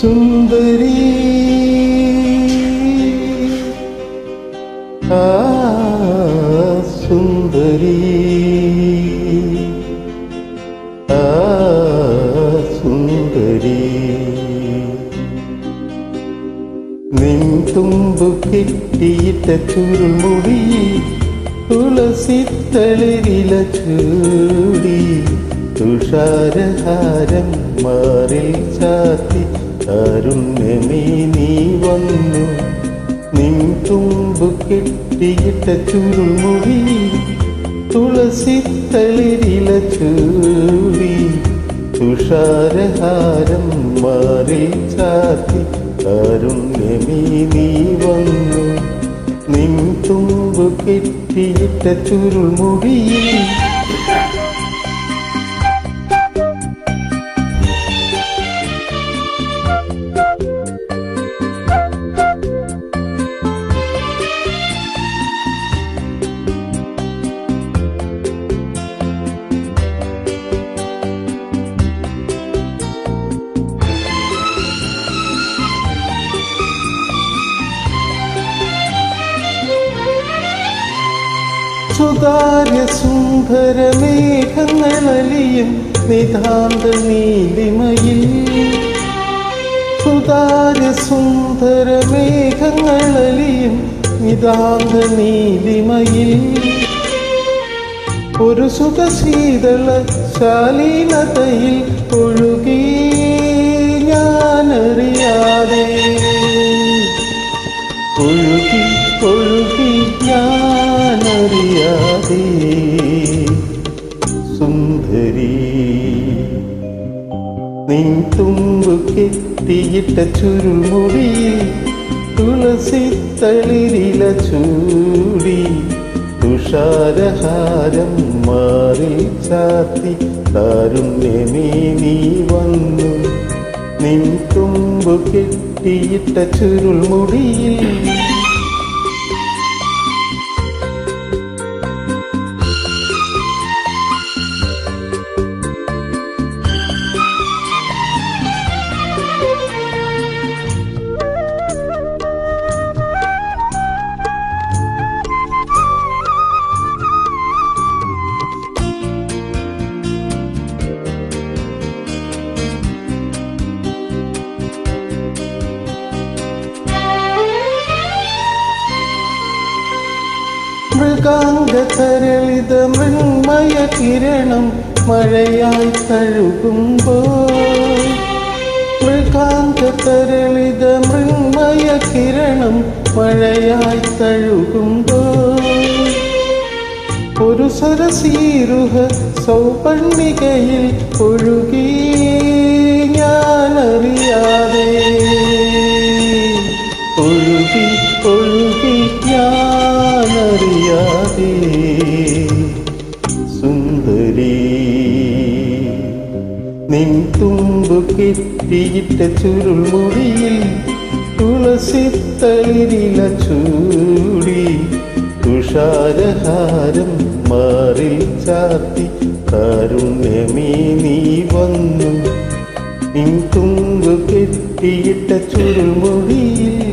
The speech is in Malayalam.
സുന്ദരി. ആ സുന്ദരി. ആ സുന്ദരി. നിൻ തുമ്പു കെട്ടിയിട്ട ചുരുൾമുടി തുളസി തളിരില ചൂടി തുഷാരഹാരം മാറിൽ ചാത്തി അരുണ്യമേ നീ വന്നു. നിൻ തുമ്പു കെട്ടിയിട്ട ചുരുമുടി തുളസി തളിരില ചൂടി. തുഷാരഹാരം മാറി ചാത്തി അരുണ്യമേ നീ വന്നു. നിൻ തുമ്പു കെട്ടിയിട്ട ചുരുൾമുടിയിൽ സുതാര്യ സുന്ദര മേഘങ്ങളലിയും നിതാന്ത നീലിമയിൽ സുതാര്യ സുന്ദര മേഘങ്ങളലിയും നിതാന്ത നീലിമയിൽ ഒരു സുഖശീതള ശാലീനതയിൽ ഒഴുകി ഒഴുകി ഒഴുകി ഞാനറിയാതെ സുന്ദരി നിൻ തുമ്പു കെത്തിയിട്ട ചുരുൾമുടിയിൽ തുളസി തളിരില ചൂടി തുഷാരഹാരം മാറി ചാത്തി താരുണ്യമേ നീ വന്നു. നിൻ തുമ്പു കെട്ടിയിട്ട ചുരുൾമുടിയിൽ മൃഗാംഗതരളിത മൃന്മയ കിരണം മഴയായി തഴുകുമ്പോൾ. മൃഗാംഗതരളിത മൃന്മയ കിരണം മഴയായി തഴുകുമ്പോൾ. ഒരു സരസീരുഹ സൗപണ്ണികയിൽ ഒഴുകി ഞാനറിയാതെ സുന്ദരി. നിൻ തുമ്പു കെട്ടിയിട്ട ചുരുൾമുടിയിൽ തുളസി തളിരില ചൂടി തുഷാരഹാരം മാറിൽ ചാത്തി കാരുണ്യമേ നീ വന്നു. നിൻ തുമ്പു കെട്ടിയിട്ട ചുരുൾമുടിയിൽ